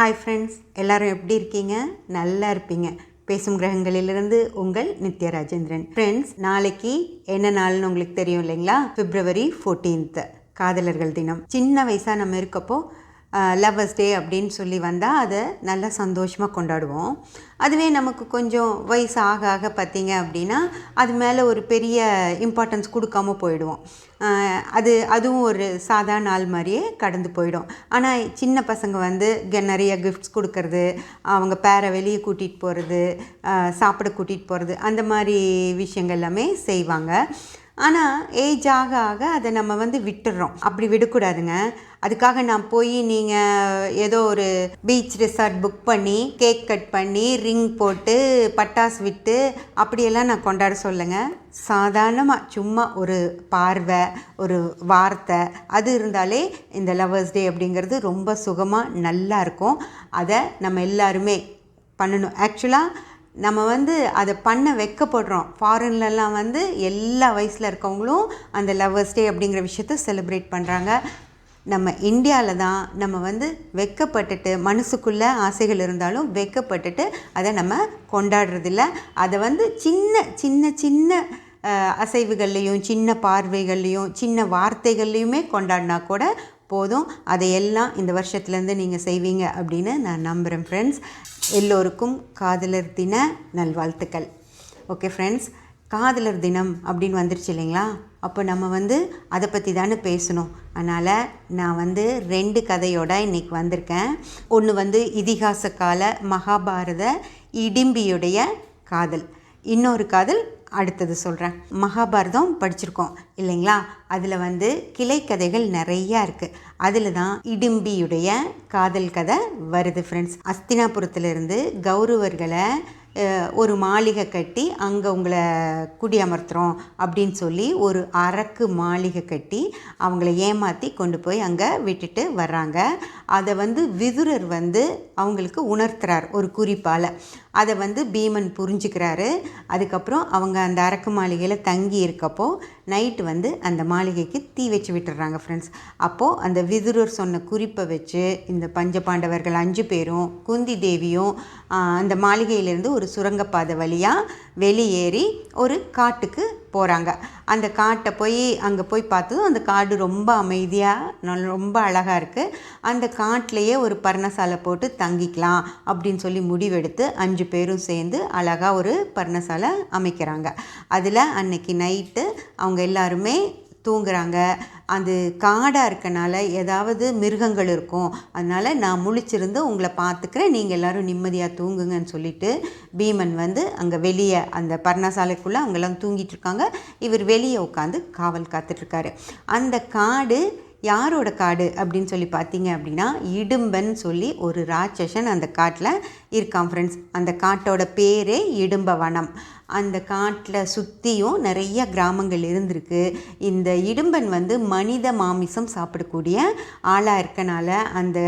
Hi friends எல்லாரும் எப்படி இருக்கீங்க? நல்லா இருப்பீங்க. பேசும் கிரகங்களிலிருந்து உங்கள் நித்ய ராஜேந்திரன் ஃப்ரெண்ட்ஸ் நாளைக்கு என்ன நாள்னு உங்களுக்கு தெரியும் இல்லைங்களா? பிப்ரவரி 14th காதலர்கள் தினம். சின்ன வயசாக நம்ம இருக்கப்போ லவ்வர்ஸ் டே அப்படின்னு சொல்லி வந்தால் அதை நல்லா சந்தோஷமாக கொண்டாடுவோம். அதுவே நமக்கு கொஞ்சம் வயசு ஆக ஆக பார்த்தீங்க அப்படின்னா அது மேலே ஒரு பெரிய இம்பார்ட்டன்ஸ் கொடுக்காம போயிடுவோம். அது அதுவும் ஒரு சாதா நாள் மாதிரியே கடந்து போயிடும். ஆனால் சின்ன பசங்க வந்து நிறைய கிஃப்ட்ஸ் கொடுக்கறது அவங்க பேரை வெளியே கூட்டிகிட்டு போகிறது சாப்பிட கூட்டிகிட்டு போகிறது அந்த மாதிரி விஷயங்கள் எல்லாமே செய்வாங்க. ஆனால் ஏஜ் ஆக ஆக அதை நம்ம வந்து விட்டுடுறோம் அப்படி விடக்கூடாதுங்க. அதுக்காக நான் போய் நீங்கள் ஏதோ ஒரு பீச் ரிசார்ட் புக் பண்ணி கேக் கட் பண்ணி ரிங் போட்டு பட்டாசு விட்டு அப்படியெல்லாம் நான் கொண்டாட சொல்லுங்கள் சாதாரணமாக சும்மா ஒரு பார்வை ஒரு வார்த்தை அது இருந்தாலே இந்த லவ்வர்ஸ் டே அப்படிங்கிறது ரொம்ப சுகமாக நல்லா இருக்கும். அதை நம்ம எல்லாருமே பண்ணணும். ஆக்சுவலாக நம்ம வந்து அதை பண்ண வைக்கப்படுறோம். ஃபாரின்லலாம் வந்து எல்லா வயசில் இருக்கவங்களும் அந்த லவ்வர்ஸ் டே அப்படிங்கிற விஷயத்த செலிப்ரேட் பண்ணுறாங்க நம்ம இந்தியாவில் தான் நம்ம வந்து வெக்கப்பட்டுட்டு மனசுக்குள்ளே ஆசைகள் இருந்தாலும் வெக்கப்பட்டுட்டு அதை நம்ம கொண்டாடுறதில்ல. அதை வந்து சின்ன சின்ன சின்ன அசைவுகள்லேயும் சின்ன பார்வைகள்லேயும் சின்ன வார்த்தைகள்லையுமே கொண்டாடினா கூட போதும். அதையெல்லாம் இந்த வருஷத்துலேருந்து நீங்கள் செய்வீங்க அப்படின்னு நான் நம்புகிறேன் ஃப்ரெண்ட்ஸ் எல்லோருக்கும் காதலர் தின நல்வாழ்த்துக்கள். ஓகே ஃப்ரெண்ட்ஸ் காதலர் தினம் அப்படின்னு வந்துருச்சு இல்லைங்களா? அப்போ நம்ம வந்து அதை பற்றி தானே பேசணும். அதனால் நான் வந்து ரெண்டு கதையோட இன்றைக்கி வந்திருக்கேன். ஒன்று வந்து இதிகாச கால மகாபாரத இடிம்பியுடைய காதல். இன்னொரு காதல் அடுத்தது சொல்கிறேன் மகாபாரதம் படிச்சிருக்கோம் இல்லைங்களா? அதில் வந்து கிளை கதைகள் நிறையா இருக்குது அதில் தான் இடிம்பியுடைய காதல் கதை வருது ஃப்ரெண்ட்ஸ் அஸ்தினாபுரத்துலேருந்து கௌரவர்களை ஒரு மாளிகை கட்டி அங்கே உங்களை குடியமர்த்துறோம் அப்படின்னு சொல்லி ஒரு அரக்கு மாளிகை கட்டி அவங்கள ஏமாற்றி கொண்டு போய் அங்கே விட்டுட்டு வர்றாங்க. அதை வந்து விதுரர் வந்து அவங்களுக்கு உணர்த்துறார் ஒரு குறிப்பால். அதை வந்து பீமன் புரிஞ்சுக்கிறாரு. அதுக்கப்புறம் அவங்க அந்த அரக்கு மாளிகையில் தங்கி இருக்கப்போ நைட்டு வந்து அந்த மாளிகைக்கு தீ வச்சு விட்டுறாங்க ஃப்ரெண்ட்ஸ் அப்போது அந்த விதுரர் சொன்ன குறிப்பை வச்சு இந்த பஞ்ச பாண்டவர்கள் அஞ்சு பேரும் குந்தி தேவியும் அந்த மாளிகையிலேருந்து ஒரு சுரங்கப்பாதை வழியாக வெளியேறி ஒரு காட்டுக்கு போகிறாங்க அந்த காட்டை போய் அங்கே போய் பார்த்ததும் அந்த காடு ரொம்ப அமைதியாக நல்ல ரொம்ப அழகாக இருக்குது அந்த காட்டிலேயே ஒரு பர்ணசாலை போட்டு தங்கிக்கலாம் அப்படின்னு சொல்லி முடிவெடுத்து அஞ்சு பேரும் சேர்ந்து அழகாக ஒரு பர்ணசாலை அமைக்கிறாங்க. அதில் அன்னைக்கு நைட்டு அவங்க எல்லாருமே தூங்குறாங்க. அது காடாக இருக்கனால ஏதாவது மிருகங்கள் இருக்கும். அதனால் நான் முழிச்சிருந்து உங்களை பார்த்துக்கிறேன். நீங்கள் எல்லோரும் நிம்மதியாக தூங்குங்கன்னு சொல்லிட்டு பீமன் வந்து அங்கே வெளியே அந்த பர்ணசாலைக்குள்ளே அவங்கெல்லாம் தூங்கிட்டு இருக்காங்க. இவர் வெளியே உட்காந்து காவல் காத்துட்ருக்காரு. அந்த காடு யாரோட காடு அப்படின்னு சொல்லி பார்த்தீங்க அப்படின்னா இடும்பன் சொல்லி ஒரு ராட்சசன் அந்த காட்டில் இருக்கான் ஃப்ரெண்ட்ஸ் அந்த காட்டோட பேரே இடும்ப வனம் அந்த காட்டில் சுற்றியும் நிறைய கிராமங்கள் இருந்திருக்கு. இந்த இடும்பன் வந்து மனித மாமிசம் சாப்பிடக்கூடிய ஆளாக இருக்கனால அந்த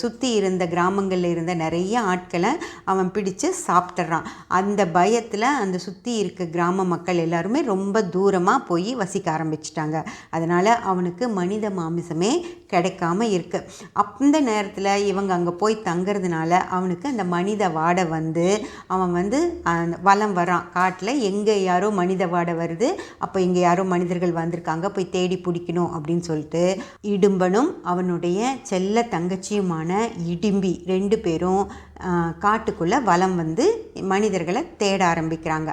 சுற்றி இருந்த கிராமங்களில் இருந்த நிறைய ஆட்களை அவன் பிடிச்சு சாப்பிட்றான் அந்த பயத்தில் அந்த சுற்றி இருக்க கிராம மக்கள் எல்லாருமே ரொம்ப தூரமாக போய் வசிக்க ஆரம்பிச்சிட்டாங்க. அதனால் அவனுக்கு மனித மாமிசமே கிடைக்காம இருக்கு. அந்த நேரத்தில் இவங்க அங்கே போய் தங்குறதுனால அவனுக்கு அந்த மனித வாடை வந்து அவன் வந்து வளம் வலம் வரான். காட்டில் எங்கே யாரோ மனித வாடை வருது அப்போ இங்கே யாரோ மனிதர்கள் வந்திருக்காங்க போய் தேடி பிடிக்கணும் அப்படின்னு சொல்லிட்டு இடும்பனும் அவனுடைய செல்ல தங்கச்சியுமான இடிம்பி ரெண்டு பேரும் காட்டுக்குள்ளே வலம் வந்து மனிதர்களை தேட ஆரம்பிக்கிறாங்க.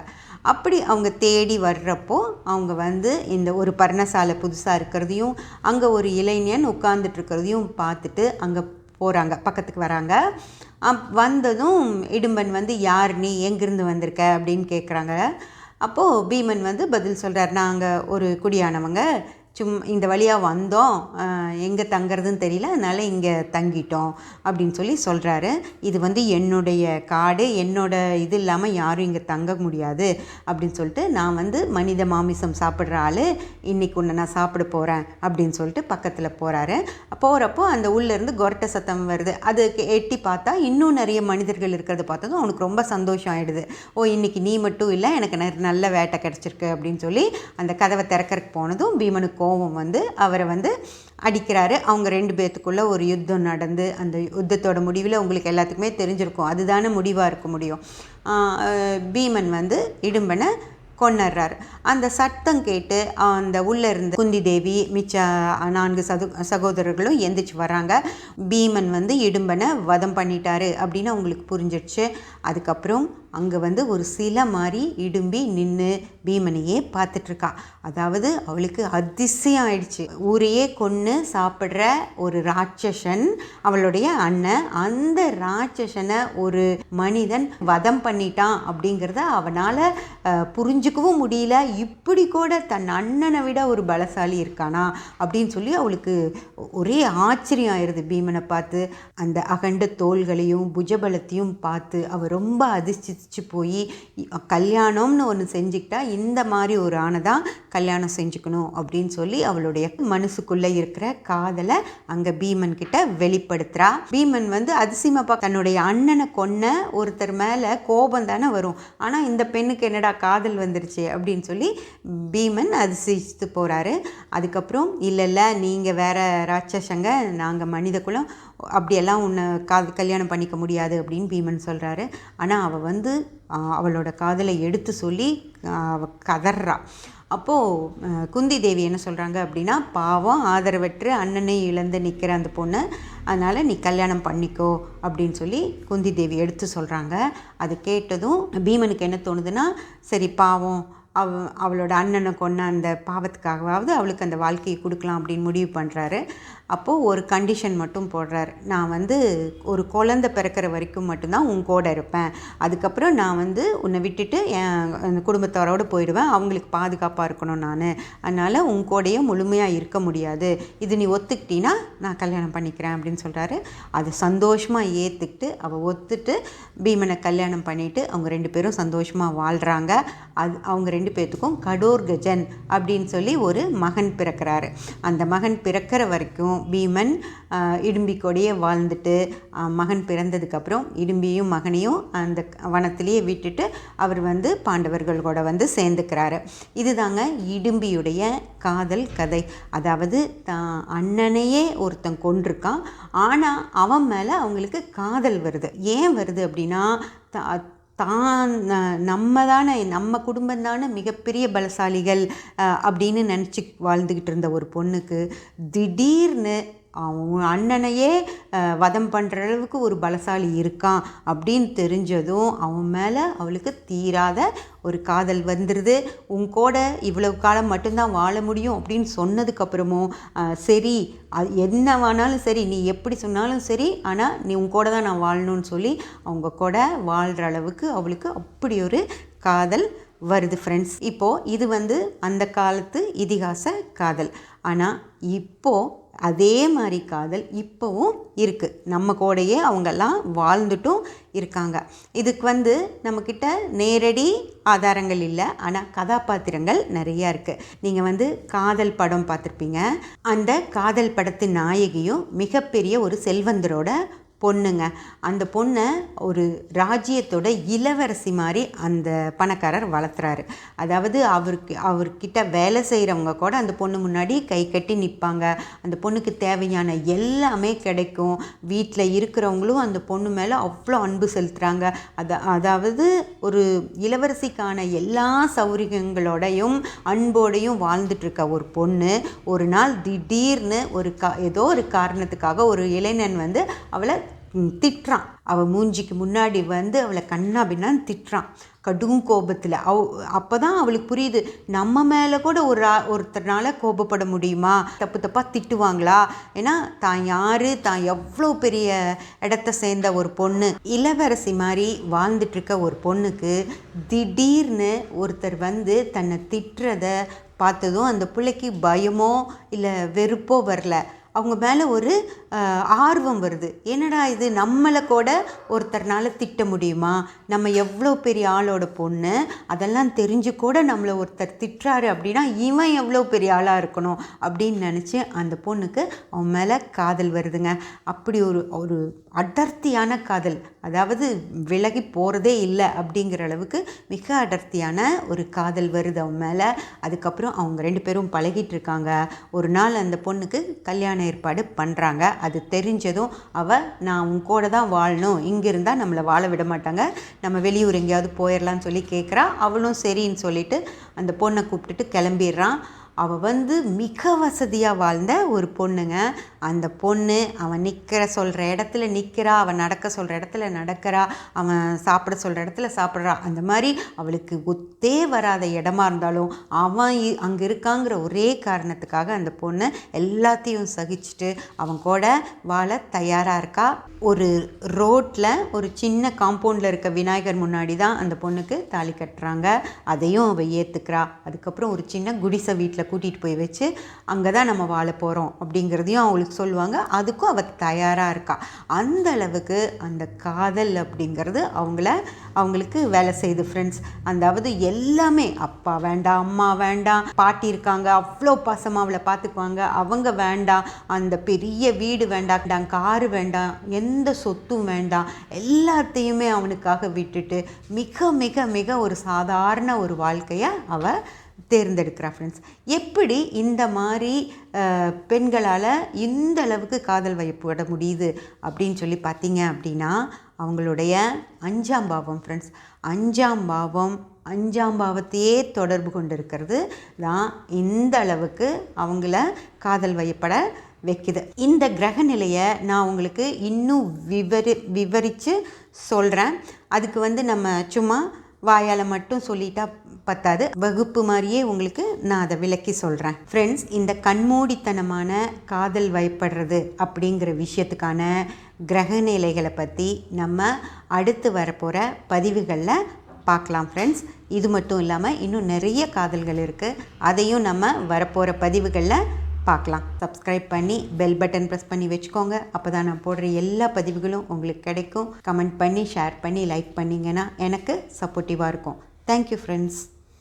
அப்படி அவங்க தேடி வர்றப்போ அவங்க வந்து இந்த ஒரு பர்ணசாலை புதுசாக இருக்கிறதையும் அங்கே ஒரு இளைஞன் உட்கார்ந்துட்டு இருக்கிறதையும் பார்த்துட்டு அங்கே போகிறாங்க பக்கத்துக்கு வராங்க. அப் வந்ததும் இடும்பன் வந்து யார் நீ? எங்கேருந்து வந்திருக்க? அப்படின்னு கேட்குறாங்க அப்போது பீமன் வந்து பதில் சொல்கிறார் நாங்கள் ஒரு குடியானவங்க. சும் இந்த வழியாக வந்தோம். எங்கே தங்குறதுன்னு தெரியல. அதனால் இங்கே தங்கிட்டோம் அப்படின்னு சொல்லி சொல்கிறாரு இது வந்து என்னுடைய காடு. என்னோட இது இல்லாமல் யாரும் இங்கே தங்க முடியாது அப்படின்னு சொல்லிட்டு நான் வந்து மனித மாமிசம் சாப்பிட்ற ஆள். இன்றைக்கு உன்னை நான் சாப்பிட போகிறேன் அப்படின்னு சொல்லிட்டு பக்கத்தில் போகிறாரு போகிறப்போ அந்த உள்ளேருந்து கொரட்டை சத்தம் வருது. அதுக்கு எட்டி பார்த்தா இன்னும் நிறைய மனிதர்கள் இருக்கிறத பார்த்ததும் அவனுக்கு ரொம்ப சந்தோஷம் ஆகிடுது ஓ இன்னைக்கு நீ மட்டும் இல்லை. எனக்கு நல்ல வேட்டை கிடச்சிருக்கு அப்படின்னு சொல்லி அந்த கதவை திறக்கறக்கு போனதும் பீமனுக்கு கோபம் வந்து அவரை வந்து அடிக்கிறாரு. அவங்க ரெண்டு பேர்த்துக்குள்ளே ஒரு யுத்தம் நடந்து அந்த யுத்தத்தோட முடிவில் உங்களுக்கு எல்லாத்துக்குமே தெரிஞ்சிருக்கும். அதுதானே முடிவாக இருக்க முடியும். பீமன் வந்து இடும்பனை கொன்னுறாரு. அந்த சத்தம் கேட்டு அந்த உள்ளே இருந்த குந்தி தேவி மிச்ச நான்கு சது சகோதரர்களும் எந்திரிச்சு வராங்க பீமன் வந்து இடும்பனை வதம் பண்ணிட்டாரு அப்படின்னு அவங்களுக்கு புரிஞ்சிடுச்சு. அதுக்கப்புறம் அங்கே வந்து ஒரு சிலை மாதிரி இடும்பி நின்று பீமனையே பார்த்துட்ருக்கா. அதாவது அவளுக்கு அதிசயம் ஆயிடுச்சு. ஊரையே கொன்று சாப்பிட்ற ஒரு ராட்சசன் அவளுடைய அண்ணன் அந்த ராட்சசனை ஒரு மனிதன் வதம் பண்ணிட்டான் அப்படிங்கிறத அவனால் புரிஞ்சுக்கவும் முடியல. இப்படி கூட தன் அண்ணனை விட ஒரு பலசாலி இருக்கானா அப்படின்னு சொல்லி அவளுக்கு ஒரே ஆச்சரியம் ஆயிடுது பீமனை பார்த்து அந்த அகண்ட தோள்களையும் புஜபலத்தையும் பார்த்து அவள் ரொம்ப அதிர்ச்சிச்சு போய் கல்யாணம்னு ஒன்று செஞ்சுக்கிட்டா இந்த மாதிரி ஒரு ஆணை தான் கல்யாணம் செஞ்சுக்கணும் அப்படின்னு சொல்லி அவளுடைய மனசுக்குள்ளே இருக்கிற காதலை அங்கே பீமன் கிட்ட வெளிப்படுத்துகிறா பீமன் வந்து அதிசயமாக தன்னுடைய அண்ணனை கொன்ன ஒருத்தர் மேலே கோபம் தானே வரும். ஆனால் இந்த பெண்ணுக்கு என்னடா காதல் வந்துருச்சு அப்படின்னு சொல்லி பீமன் அதிசயித்து போகிறாரு அதுக்கப்புறம் இல்லை இல்லை நீங்கள் வேற ராட்சசங்க நாங்கள் மனித குலம் அப்படியெல்லாம் உன்னை கா கல்யாணம் பண்ணிக்க முடியாது அப்படின்னு பீமன் சொல்கிறாரு ஆனால் அவள் வந்து அவளோட காதலை எடுத்து சொல்லி அவள் கதறா அப்போது குந்தி தேவி என்ன சொல்கிறாங்க அப்படின்னா பாவம் ஆதரவற்று அண்ணனை இழந்து நிற்கிற அந்த பொண்ணு அதனால் நீ கல்யாணம் பண்ணிக்கோ அப்படின்னு சொல்லி குந்தி தேவி எடுத்து சொல்கிறாங்க அது கேட்டதும் பீமனுக்கு என்ன தோணுதுன்னா சரி பாவம் அவ அவளோட அண்ணனை கொன்ன அந்த பாவத்துக்காகவாவது அவளுக்கு அந்த வாழ்க்கையை கொடுக்கலாம் அப்படின்னு முடிவு பண்ணுறாரு அப்போது ஒரு கண்டிஷன் மட்டும் போடுறாரு. நான் வந்து ஒரு குழந்த பிறக்கிற வரைக்கும் மட்டும்தான் உன் கூட இருப்பேன். அதுக்கப்புறம் நான் வந்து உன்னை விட்டுட்டு என் அந்த குடும்பத்தாரோடு போயிடுவேன். அவங்களுக்கு பாதுகாப்பாக இருக்கணும் நான். அதனால் உன் கூடயே முழுமையாக இருக்க முடியாது. இது நீ ஒத்துக்கிட்டீன்னா நான் கல்யாணம் பண்ணிக்கிறேன் அப்படின்னு சொல்கிறாரு அது சந்தோஷமாக ஏற்றுக்கிட்டு அவள் ஒத்துட்டு பீமனை கல்யாணம் பண்ணிவிட்டு அவங்க ரெண்டு பேரும் சந்தோஷமாக வாழ்கிறாங்க அது அவங்க ரெண்டு பேர்த்துக்கும் கடோர்கஜன் அப்படின்னு சொல்லி ஒரு மகன் பிறக்கிறாரு. அந்த மகன் பிறக்கிற வரைக்கும் பீமன் இடும்பி கூடயே வாழ்ந்துட்டு மகன் பிறந்ததுக்கப்புறம் இடும்பியும் மகனையும் அந்த வனத்திலேயே விட்டுட்டு அவர் வந்து பாண்டவர்கள் கூட வந்து சேர்ந்துக்கிறாரு. இதுதாங்க இடும்பியுடைய காதல் கதை. அதாவது தான் அண்ணனையே ஒருத்தன் கொண்டிருக்கான் ஆனால் அவன் மேலே அவங்களுக்கு காதல் வருது. ஏன் வருது அப்படின்னா தான் நம்ம தானே நம்ம குடும்பம் தானே மிகப்பெரிய பலசாலிகள் அப்படின்னு நினச்சி வாழ்ந்துக்கிட்டு இருந்த ஒரு பொண்ணுக்கு திடீர்னு அவன் அண்ணனையே வதம் பண்ணுற அளவுக்கு ஒரு பலசாலி இருக்கான் அப்படின்னு தெரிஞ்சதும் அவன் மேலே அவளுக்கு தீராத ஒரு காதல் வந்துடுது உன் கூட இவ்வளவு காலம் மட்டும்தான் வாழ முடியும் அப்படின்னு சொன்னதுக்கப்புறமும் சரி அது என்ன வேணாலும் சரி நீ எப்படி சொன்னாலும் சரி ஆனால் நீ உன் கூட தான் நான் வாழணும்னு சொல்லி அவங்க கூட வாழ்கிற அளவுக்கு அவளுக்கு அப்படி ஒரு காதல் வருது ஃப்ரெண்ட்ஸ் இப்போது இது வந்து அந்த காலத்து இதிகாச காதல். ஆனால் இப்போது அதே மாதிரி காதல் இப்போவும் இருக்குது நம்ம கூடயே அவங்கெல்லாம் வாழ்ந்துட்டும் இருக்காங்க. இதுக்கு வந்து நம்மக்கிட்ட நேரடி ஆதாரங்கள் இல்லை. ஆனால் கதாபாத்திரங்கள் நிறையா இருக்குது நீங்கள் வந்து காதல் படம் பார்த்துருப்பீங்க. அந்த காதல் படத்து நாயகியும் மிகப்பெரிய ஒரு செல்வந்தரோட பொண்ணுங்க. அந்த பொண்ணை ஒரு ராஜ்யத்தோட இளவரசி மாதிரி அந்த பணக்காரர் வளர்த்துறாரு. அதாவது அவருக்கு அவர்கிட்ட வேலை செய்கிறவங்க கூட அந்த பொண்ணு முன்னாடி கை கட்டி நிற்பாங்க அந்த பொண்ணுக்கு தேவையான எல்லாமே கிடைக்கும். வீட்டில் இருக்கிறவங்களும் அந்த பொண்ணு மேலே அவ்வளோ அன்பு செலுத்துகிறாங்க அத அதாவது ஒரு இளவரசிக்கான எல்லா சௌகரியங்களோடையும் அன்போடையும் வாழ்ந்துட்டுருக்க ஒரு பொண்ணு ஒரு நாள் திடீர்னு ஒரு கா ஏதோ ஒரு காரணத்துக்காக ஒரு இளைஞன் வந்து அவளை திட்டுறான். அவள் மூஞ்சிக்கு முன்னாடி வந்து அவளை கண்ணா பின்னான்னு திட்டுறான். கடும் கோபத்தில். அவ அப்போ தான் அவளுக்கு புரியுது நம்ம மேலே கூட ஒரு ஒருத்தர்னால கோபப்பட முடியுமா? தப்பு தப்பாக திட்டுவாங்களா? ஏன்னா தான் யார் தான் எவ்வளோ பெரிய இடத்த சேர்ந்த ஒரு பொண்ணு. இளவரசி மாதிரி வாழ்ந்துட்டுருக்க ஒரு பொண்ணுக்கு திடீர்னு ஒருத்தர் வந்து தன்னை திட்டுறத பார்த்ததும் அந்த பிள்ளைக்கு பயமோ இல்லை வெறுப்போ வரல. அவங்க மேலே ஒரு ஆர்வம் வருது. என்னடா இது? நம்மளை கூட ஒருத்தர்னால திட்ட முடியுமா? நம்ம எவ்வளோ பெரிய ஆளோட பொண்ணு? அதெல்லாம் தெரிஞ்சு கூட நம்மளை ஒருத்தர் திட்டுறாரு அப்படின்னா இவன் எவ்வளோ பெரிய ஆளாக இருக்கணும் அப்படின்னு நினச்சி அந்த பொண்ணுக்கு அவன் மேலே காதல் வருதுங்க. அப்படி ஒரு ஒரு அடர்த்தியான காதல். அதாவது விலகி போகிறதே இல்லை அப்படிங்கிற அளவுக்கு மிக அடர்த்தியான ஒரு காதல் வருது அவன் மேலே. அதுக்கப்புறம் அவங்க ரெண்டு பேரும் பழகிட்டு இருக்காங்க. ஒரு நாள் அந்த பொண்ணுக்கு கல்யாணம் கல்யாண ஏற்பாடு பண்ணுறாங்க அது தெரிஞ்சதும் அவள் நான் உன் கூட தான் வாழணும். இங்கே இருந்தால் நம்மளை வாழ விட மாட்டாங்க. நம்ம வெளியூர் எங்கேயாவது போயிடலான்னு சொல்லி கேட்குறா அவளும் சரின்னு சொல்லிட்டு அந்த பொண்ணை கூப்பிட்டுட்டு கிளம்பிடுறான். அவள் வந்து மிக வசதியாக வாழ்ந்த ஒரு பொண்ணுங்க. அந்த பொண்ணு அவன் நிற்கிற சொல்கிற இடத்துல நிற்கிறா அவன் நடக்க சொல்கிற இடத்துல நடக்கிறா அவன் சாப்பிட சொல்கிற இடத்துல சாப்பிட்றா. அந்த மாதிரி அவளுக்கு ஒத்தே வராத இடமா இருந்தாலும் அவன் அங்கே இருக்காங்கிற ஒரே காரணத்துக்காக அந்த பொண்ணு எல்லாத்தையும் சகிச்சுட்டு அவன் கூட வாழ தயாராக இருக்கா? ஒரு ரோட்டில் ஒரு சின்ன காம்பவுண்டில் இருக்க விநாயகர் முன்னாடி தான் அந்த பொண்ணுக்கு தாலி கட்டுறாங்க. அதையும் அவள் ஏற்றுக்கிறா அதுக்கப்புறம் ஒரு சின்ன குடிசை வீட்டில் கூட்டிகிட்டு போய் வச்சு அங்கே தான் நம்ம வாழ போகிறோம் அப்படிங்கிறதையும் அவளுக்கு சொல்லுவாங்க. அதுக்கும் அவள் தயாராக இருக்கா. அந்த அளவுக்கு அந்த காதல் அப்படிங்கிறது அவங்கள அவங்களுக்கு வேலை செய்யுது ஃப்ரெண்ட்ஸ் அதாவது எல்லாமே அப்பா வேண்டாம் அம்மா வேண்டாம் பாட்டி இருக்காங்க அவ்வளோ பாசமாக அவளை பார்த்துக்குவாங்க. அவங்க வேண்டாம் அந்த பெரிய வீடு வேண்டாம் காரு வேண்டாம் எந்த சொத்தும் வேண்டாம். எல்லாத்தையுமே அவனுக்காக விட்டுட்டு மிக மிக மிக ஒரு சாதாரண ஒரு வாழ்க்கையை அவ தேர்ந்தெடுக்கிறா ஃப்ரெண்ட்ஸ் எப்படி இந்த மாதிரி பெண்களால் இந்த அளவுக்கு காதல் வயப்பட முடியுது அப்படின்னு சொல்லி பார்த்தீங்க அப்படின்னா அவங்களுடைய அஞ்சாம் பாவம் ஃப்ரெண்ட்ஸ் அஞ்சாம் பாவம் அஞ்சாம் பாவத்தையே தொடர்பு கொண்டு இருக்கிறது தான் இந்த அளவுக்கு அவங்கள காதல் வயப்பட வைக்குது. இந்த கிரக நிலையை நான் உங்களுக்கு இன்னும் விவரி விவரித்து சொல்கிறேன் அதுக்கு வந்து நம்ம சும்மா வாயால் மட்டும் சொல்லிட்டா பத்தாது. வகுப்பு மாதிரியே உங்களுக்கு நான் அதை விளக்கி சொல்கிறேன் ஃப்ரெண்ட்ஸ் இந்த கண்மூடித்தனமான காதல் வயப்படுறது அப்படிங்கிற விஷயத்துக்கான கிரக நிலைகளை பற்றி நம்ம அடுத்து வரப்போகிற பதிவுகளில் பார்க்கலாம் ஃப்ரெண்ட்ஸ் இது மட்டும் இல்லாமல் இன்னும் நிறைய காதல்கள் இருக்குது அதையும் நம்ம வரப்போகிற பதிவுகளில் பார்க்கலாம். சப்ஸ்கிரைப் பண்ணி பெல் பட்டன் ப்ரெஸ் பண்ணி வச்சுக்கோங்க. அப்போ தான் நான் போடுற எல்லா பதிவுகளும் உங்களுக்கு கிடைக்கும். கமெண்ட் பண்ணி ஷேர் பண்ணி லைக் பண்ணிங்கன்னா எனக்கு சப்போர்ட்டிவாக இருக்கும். Thank you friends